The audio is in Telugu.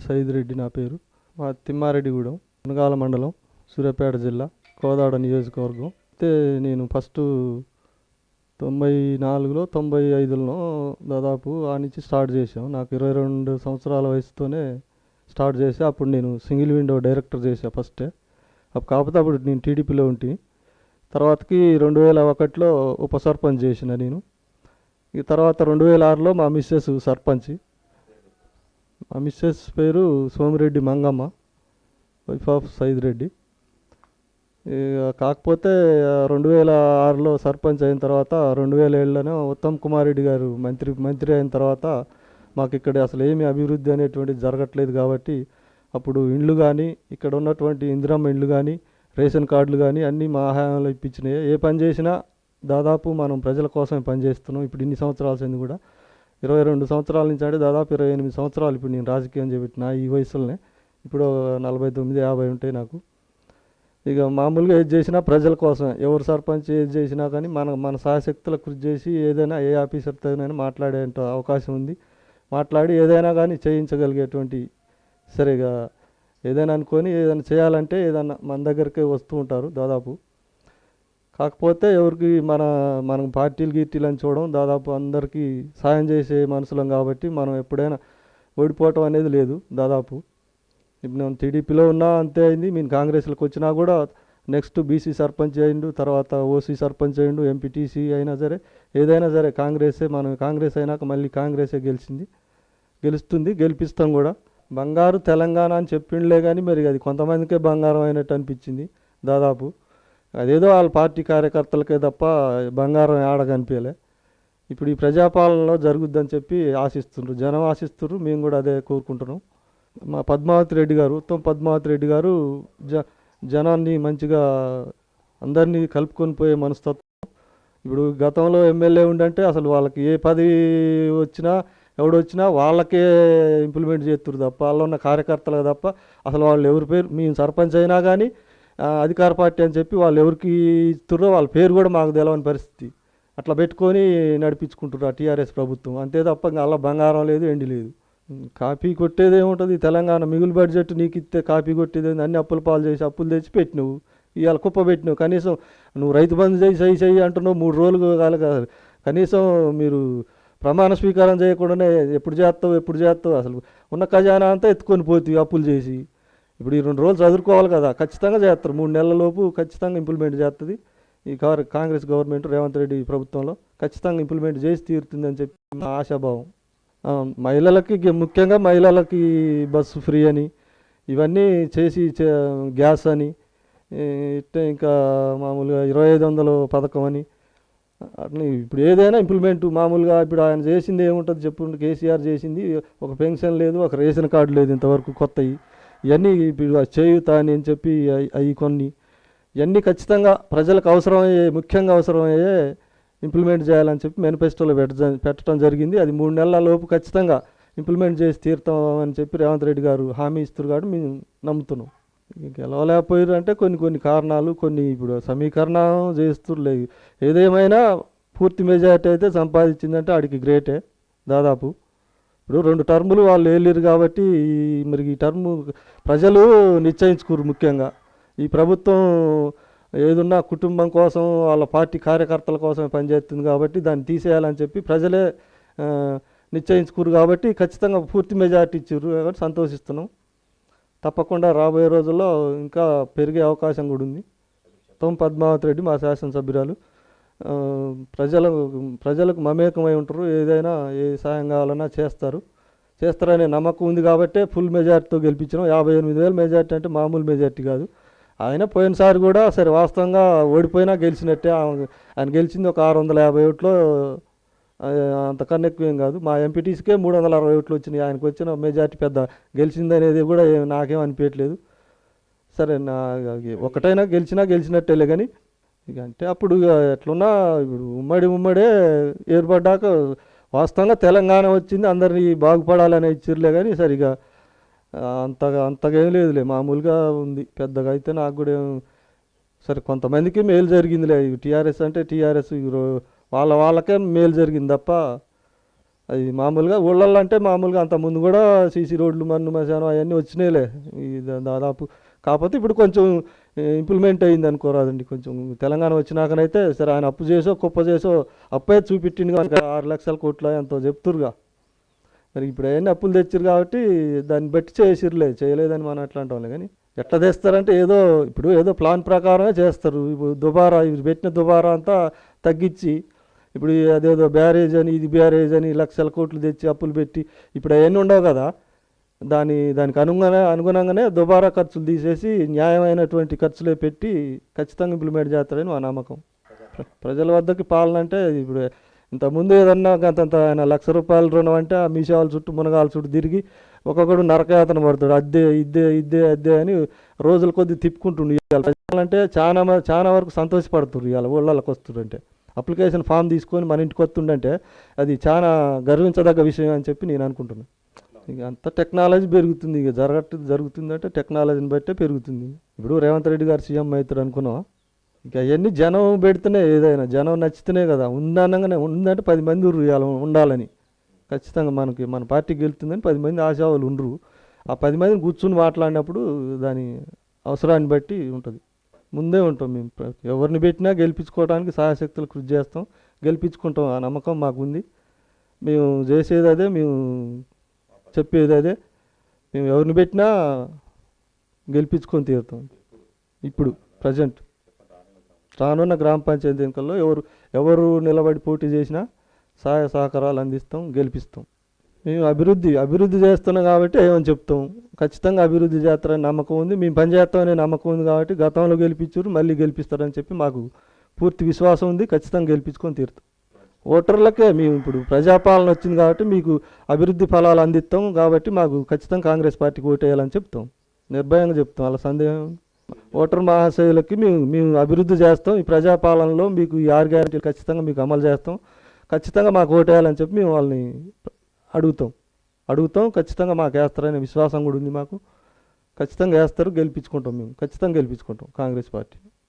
రెడ్డి సైద్ రెడ్డి నా పేరు. మా తిమ్మారెడ్డిగూడెం మునగాల మండలం సూర్యాపేట జిల్లా కోదాడ నియోజకవర్గం. అయితే నేను ఫస్ట్ తొంభై నాలుగులో తొంభై ఐదులో దాదాపు ఆ నుంచి స్టార్ట్ చేసాం నాకు ఇరవై రెండు సంవత్సరాల వయసుతోనే స్టార్ట్ చేసి అప్పుడు నేను సింగిల్ విండో డైరెక్టర్ చేశాను ఫస్టే. అప్పుడు కాకపోతే అప్పుడు నేను టీడీపీలో ఉంటి. తర్వాతకి రెండు వేల ఒకటిలో ఉప సర్పంచ్ చేసిన నేను. ఈ తర్వాత రెండు వేల ఆరులో మా మిస్సెస్ సర్పంచ్. మా మిస్సెస్ పేరు సోమిరెడ్డి మంగమ్మ వైఫ్ ఆఫ్ సైద్ రెడ్డి. ఇక కాకపోతే రెండు వేల ఆరులో సర్పంచ్ అయిన తర్వాత రెండు వేల ఏళ్ళలో ఉత్తమ్ కుమార్ రెడ్డి గారు మంత్రి మంత్రి అయిన తర్వాత మాకు ఇక్కడ అసలు ఏమి అభివృద్ధి అనేటువంటిది జరగట్లేదు కాబట్టి అప్పుడు ఇండ్లు కానీ ఇక్కడ ఉన్నటువంటి ఇందిరమ్మ ఇండ్లు కానీ రేషన్ కార్డులు కానీ అన్నీ మా హయాంలో ఇప్పించినాయి. ఏ పని చేసినా దాదాపు మనం ప్రజల కోసమే పని చేస్తున్నాం. ఇప్పుడు ఇన్ని సంవత్సరాల కూడా. ఇరవై రెండు సంవత్సరాల నుంచి అంటే దాదాపు ఇరవై ఎనిమిది సంవత్సరాలు ఇప్పుడు నేను రాజకీయం చేపట్టిన ఈ వయసులోనే. ఇప్పుడు నలభై తొమ్మిది యాభై ఉంటాయి నాకు. ఇక మామూలుగా ఏది చేసినా ప్రజల కోసం ఎవరు సర్పంచ్ ఏది చేసినా కానీ మన మన సహశక్తుల కృషి చేసి ఏదైనా ఏ ఆఫీసర్తోనైనా మాట్లాడే అవకాశం ఉంది. మాట్లాడి ఏదైనా కానీ చేయించగలిగేటువంటి సరిగా ఏదైనా అనుకొని ఏదైనా చేయాలంటే ఏదైనా మన దగ్గరకే వస్తూ ఉంటారు దాదాపు. కాకపోతే ఎవరికి మన మనం పార్టీలు గీర్టీలు అని చూడడం దాదాపు అందరికీ సాయం చేసే మనుషులం కాబట్టి మనం ఎప్పుడైనా ఓడిపోవటం అనేది లేదు దాదాపు. ఇప్పుడు నేను టీడీపీలో ఉన్నా అంతే అయింది. నేను కాంగ్రెస్లోకి వచ్చినా కూడా నెక్స్ట్ బీసీ సర్పంచ్ అయిండు తర్వాత ఓసీ సర్పంచ్ అయిండు ఎంపీటీసీ అయినా సరే ఏదైనా సరే కాంగ్రెసే మనం కాంగ్రెస్ అయినాక మళ్ళీ కాంగ్రెసే గెలిచింది. గెలుస్తుంది గెలిపిస్తాం కూడా. బంగారు తెలంగాణ అని చెప్పిండలే కానీ మరి అది కొంతమందికే బంగారం అయినట్టు అనిపించింది దాదాపు. అదేదో వాళ్ళ పార్టీ కార్యకర్తలకే తప్ప బంగారం ఆడ కనిపించలే. ఇప్పుడు ఈ ప్రజాపాలనలో జరుగుద్దని చెప్పి ఆశిస్తుండ్రు. జనం ఆశిస్తున్నారు మేము కూడా అదే కోరుకుంటున్నాం. మా పద్మావతి రెడ్డి గారు ఉత్తమ్ పద్మావతి రెడ్డి గారు జ జనాన్ని మంచిగా అందరినీ కలుపుకొని పోయే మనస్తత్వం. ఇప్పుడు గతంలో ఎమ్మెల్యే ఉండంటే అసలు వాళ్ళకి ఏ పదవి వచ్చినా ఎవడు వచ్చినా వాళ్ళకే ఇంప్లిమెంట్ చేస్తారు తప్ప వాళ్ళు ఉన్న కార్యకర్తలకు తప్ప అసలు వాళ్ళు ఎవరి పేరు మేము సర్పంచ్ అయినా కానీ అధికార పార్టీ అని చెప్పి వాళ్ళు ఎవరికి ఇస్తుర్రో వాళ్ళ పేరు కూడా మాకు తెలవని పరిస్థితి. అట్లా పెట్టుకొని నడిపించుకుంటున్నారు టీఆర్ఎస్ ప్రభుత్వం. అంతే తప్ప అలా బంగారం లేదు ఎండి లేదు. కాపీ కొట్టేది ఏముంటుంది? తెలంగాణ మిగులు బడ్జెట్ నీకు ఇస్తే కాపీ కొట్టేది అన్ని అప్పులు పాలు చేసి అప్పులు తెచ్చి పెట్టినవు. ఇవాళ కుప్ప పెట్టినావు. కనీసం నువ్వు రైతు బంధు చేయి సై సై అంటున్నావు మూడు రోజులు కాదు కనీసం మీరు ప్రమాణ స్వీకారం చేయకుండానే ఎప్పుడు చేస్తావు ఎప్పుడు చేస్తావు? అసలు ఉన్న ఖజానా అంతా ఎత్తుకొని పోతుంది అప్పులు చేసి. ఇప్పుడు ఈ రెండు రోజులు చదువుకోవాలి కదా ఖచ్చితంగా చేస్తారు. మూడు నెలల లోపు ఖచ్చితంగా ఇంప్లిమెంట్ చేస్తుంది ఈ కార్ కాంగ్రెస్ గవర్నమెంట్ రేవంత్ రెడ్డి ప్రభుత్వంలో ఖచ్చితంగా ఇంప్లిమెంట్ చేసి తీరుతుందని చెప్పి మా ఆశాభావం. మహిళలకి ముఖ్యంగా మహిళలకి బస్సు ఫ్రీ అని ఇవన్నీ చేసి చే- గ్యాస్ అని ఇట్టే ఇంకా మామూలుగా ఇరవై ఐదు వందలు పథకం అని అట్లా ఇప్పుడు ఏదైనా ఇంప్లిమెంట్ మామూలుగా ఇప్పుడు ఆయన చేసింది ఏముంటుంది చెప్పు కేసీఆర్ చేసింది ఒక పెన్షన్ లేదు ఒక రేషన్ కార్డు లేదు ఇంతవరకు కొత్తవి ఇవన్నీ ఇప్పుడు చేయూత అని అని చెప్పి అవి కొన్ని. ఇవన్నీ ఖచ్చితంగా ప్రజలకు అవసరమయ్యే ముఖ్యంగా అవసరమయ్యే ఇంప్లిమెంట్ చేయాలని చెప్పి మేనిఫెస్టోలో పెట్ట పెట్టడం జరిగింది. అది మూడు నెలల లోపు ఖచ్చితంగా ఇంప్లిమెంట్ చేసి తీరుతాం అని చెప్పి రేవంత్ రెడ్డి గారు హామీ ఇస్తారు కాబట్టి మేము నమ్ముతున్నాం. గెలవలేకపోయారు అంటే కొన్ని కొన్ని కారణాలు కొన్ని ఇప్పుడు సమీకరణ చేస్తులేదు ఏదేమైనా పూర్తి మెజారిటీ అయితే సంపాదించిందంటే ఆడికి గ్రేటే దాదాపు. ఇప్పుడు రెండు టర్ములు వాళ్ళు వెళ్ళారు కాబట్టి ఈ- మరి ఈ టర్మ్ ప్రజలు నిశ్చయించుకోరు ముఖ్యంగా. ఈ ప్రభుత్వం ఏదున్నా కుటుంబం కోసం వాళ్ళ పార్టీ కార్యకర్తల కోసం పనిచేస్తుంది కాబట్టి దాన్ని తీసేయాలని చెప్పి ప్రజలే నిశ్చయించుకోరు కాబట్టి ఖచ్చితంగా పూర్తి మెజారిటీ ఇచ్చారు కాబట్టి సంతోషిస్తున్నాం. తప్పకుండా రాబోయే రోజుల్లో ఇంకా పెరిగే అవకాశం కూడా ఉంది. తొమ్ పద్మావతి రెడ్డి మా శాసనసభ్యురాలు. ప్రజలకు ప్రజలకు మమేకమై ఉంటారు. ఏదైనా ఏ సాయం కావాలన్నా చేస్తారు. చేస్తారనే నమ్మకం ఉంది కాబట్టే ఫుల్ మెజార్టీతో గెలిపించినాం. యాభై ఎనిమిది వేల మెజార్టీ అంటే మామూలు మెజార్టీ కాదు. ఆయన పోయినసారి కూడా సరే వాస్తవంగా ఓడిపోయినా గెలిచినట్టే. ఆయన గెలిచింది ఒక ఆరు వందల యాభై ఓట్లో అంతకన్నా ఎక్కువ ఏం కాదు. మా ఎంపీటీసీకే మూడు వందల అరవై ఓట్లు వచ్చినాయి. ఆయనకు వచ్చిన మెజార్టీ పెద్ద గెలిచింది అనేది కూడా నాకేం అనిపించట్లేదు సరే నా ఒకటైనా గెలిచినా గెలిచినట్టేలే కానీ ఇక అంటే అప్పుడు ఇక ఎట్లున్నా ఇప్పుడు ఉమ్మడి ఉమ్మడే ఏర్పడ్డాక వాస్తవంగా తెలంగాణ వచ్చింది అందరినీ బాగుపడాలని ఇచ్చిర్లే కానీ సరిగా అంతగా అంతగా ఏం లేదులే. మామూలుగా ఉంది. పెద్దగా అయితే నాకు కూడా ఏం- సరే కొంతమందికి మేలు జరిగిందిలే. టీఆర్ఎస్ అంటే టీఆర్ఎస్ వాళ్ళ వాళ్ళకే మేలు జరిగింది తప్ప అది మామూలుగా ఊళ్ళల్లో అంటే మామూలుగా అంత ముందు కూడా సీసీ రోడ్లు మన్ను మశానం అవన్నీ వచ్చినాయిలే. దా- దాదాపు కాకపోతే ఇప్పుడు కొంచెం ఇంప్లిమెంట్ అయింది అనుకోరాదండి కొంచెం. తెలంగాణ వచ్చినాకనైతే సరే ఆయన అప్పు చేసో కుప్ప చేసో అప్పే చూపెట్టిండు కనుక ఆరు లక్షల కోట్ల ఎంతో చెప్తురుగా మరి ఇప్పుడు అవన్నీ అప్పులు తెచ్చారు కాబట్టి దాన్ని బట్టి చేసిర్లే చేయలేదని మనం అట్లా అంటాంలే కానీ. ఎట్లా తెస్తారంటే ఏదో ఇప్పుడు ఏదో ప్లాన్ ప్రకారమే చేస్తారు. ఇప్పుడు దుబారా ఇవి పెట్టిన దుబారా అంతా తగ్గించి ఇప్పుడు అదేదో బ్యారేజ్ అని ఇది బ్యారేజ్ అని లక్షల కోట్లు తెచ్చి అప్పులు పెట్టి ఇప్పుడు అవన్నీ ఉండవు కదా. దాని దానికి అనుగుణంగా అనుగుణంగానే దుబారా ఖర్చులు తీసేసి న్యాయమైనటువంటి ఖర్చులే పెట్టి ఖచ్చితంగా ఇంప్లిమెంట్ చేస్తాడని మా నమ్మకం. ప్రజల వద్దకి పాలన అంటే ఇప్పుడు ఇంతకుముందు ఏదన్నా గంతంత ఆయన లక్ష రూపాయల రుణం అంటే ఆ మీసాల చుట్టూ మునగాల చుట్టూ తిరిగి ఒక్కొక్కడు నరకయాతన పడతాడు. అద్దే ఇద్దే ఇద్దే అద్దే అని రోజుల కొద్ది తిప్పుకుంటుండు ఇవాళ ప్రజలంటే చాలా చాలా వరకు సంతోషపడుతున్నారు ఇవాళ ఊళ్ళకి వస్తుండంటే. అప్లికేషన్ ఫామ్ తీసుకొని మన ఇంటికి వస్తుండంటే అది చాలా గర్వించదగ్గ విషయం అని చెప్పి నేను అనుకుంటున్నాను ఇక అంత టెక్నాలజీ పెరుగుతుంది. ఇక జరగట్టు జరుగుతుందంటే టెక్నాలజీని బట్టే పెరుగుతుంది. ఇప్పుడు రేవంత్ రెడ్డి గారు సీఎం అవుతారు అనుకున్నాం ఇక అవన్నీ జనం పెడితేనే ఏదైనా. జనం నచ్చితేనే కదా. ఉందనగానే ఉందంటే పది మంది ఉర్రు ఉండాలని. ఖచ్చితంగా మనకి మన పార్టీ గెలుతుందని పది మంది ఆశావాళ్ళు ఉండరు. ఆ పది మందిని కూర్చుని మాట్లాడినప్పుడు దాని అవసరాన్ని బట్టి ఉంటుంది. ముందే ఉంటాం మేము. ఎవరిని పెట్టినా గెలిపించుకోవడానికి సహాయశక్తులు కృషి చేస్తాం. గెలిపించుకుంటాం. ఆ నమ్మకం మాకు ఉంది మేము చేసేది అదే. మేము చెప్పేది అదే. మేము ఎవరిని పెట్టినా గెలిపించుకొని తీరుతాం. ఇప్పుడు ప్రజెంట్. రానున్న గ్రామ పంచాయతీ ఎన్నికల్లో ఎవరు ఎవరు నిలబడి పోటీ చేసినా సహాయ సహకారాలు అందిస్తాం గెలిపిస్తాం. మేము అభివృద్ధి అభివృద్ధి చేస్తున్నాం కాబట్టి ఏమని చెప్తాం? ఖచ్చితంగా అభివృద్ధి చేస్తారని నమ్మకం ఉంది. మేము పనిచేస్తామనే నమ్మకం ఉంది కాబట్టి గతంలో గెలిపించారు మళ్ళీ గెలిపిస్తారని చెప్పి మాకు పూర్తి విశ్వాసం ఉంది. ఖచ్చితంగా గెలిపించుకొని తీరుతాం. ఓటర్లకే మేము ఇప్పుడు ప్రజాపాలన వచ్చింది కాబట్టి మీకు అభివృద్ధి ఫలాలు అందిస్తాం కాబట్టి మాకు ఖచ్చితంగా కాంగ్రెస్ పార్టీకి ఓటేయాలని చెప్తాం. నిర్భయంగా చెప్తాం. అలా సందేహం? ఓటర్ మహాశయులకి మేము మేము అభివృద్ధి చేస్తాం. ఈ ప్రజాపాలనలో మీకు ఈ ఆరు గ్యారెంటీలు ఖచ్చితంగా మీకు అమలు చేస్తాం. ఖచ్చితంగా మాకు ఓటేయాలని చెప్పి మేము వాళ్ళని అడుగుతాం. అడుగుతాం. ఖచ్చితంగా మాకు వేస్తారనే విశ్వాసం కూడా ఉంది మాకు. ఖచ్చితంగా వేస్తారు. గెలిపించుకుంటాం మేము. ఖచ్చితంగా గెలిపించుకుంటాం కాంగ్రెస్ పార్టీ.